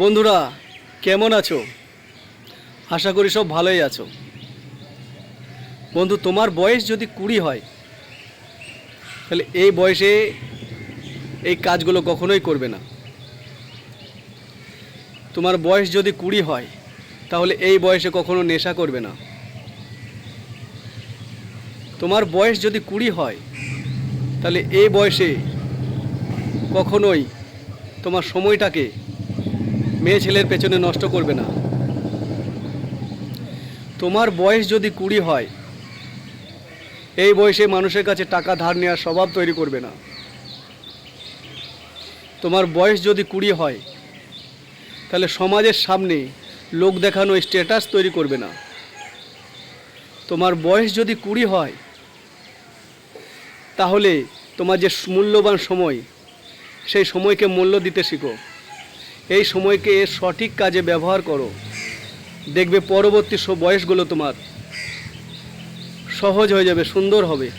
বন্ধুরা, কেমন আছো? আশা করি সব ভালোই আছো। বন্ধু, তোমার বয়স যদি কুড়ি হয়, তাহলে এই বয়সে এই কাজগুলো কখনোই করবে না। তোমার বয়স যদি কুড়ি হয়, তাহলে এই বয়সে কখনো নেশা করবে না। তোমার বয়স যদি কুড়ি হয়, তাহলে এই বয়সে কখনোই তোমার সময়টাকে মেয়ে ছেলের পেছনে নষ্ট করবে না। তোমার বয়স যদি কুড়ি হয়, এই বয়সে মানুষের কাছে টাকা ধার নেওয়ার স্বভাব তৈরি করবে না। তোমার বয়স যদি কুড়ি হয়, তাহলে সমাজের সামনে লোক দেখানো স্ট্যাটাস তৈরি করবে না। তোমার বয়স যদি কুড়ি হয়, তাহলে তোমার যে মূল্যবান সময়, সেই সময়কে মূল্য দিতে শিখো। এই সময়কে সঠিক কাজে ব্যবহার করো। দেখবে পরবর্তী সব বয়সগুলো তোমার সহজ হয়ে যাবে, সুন্দর হবে।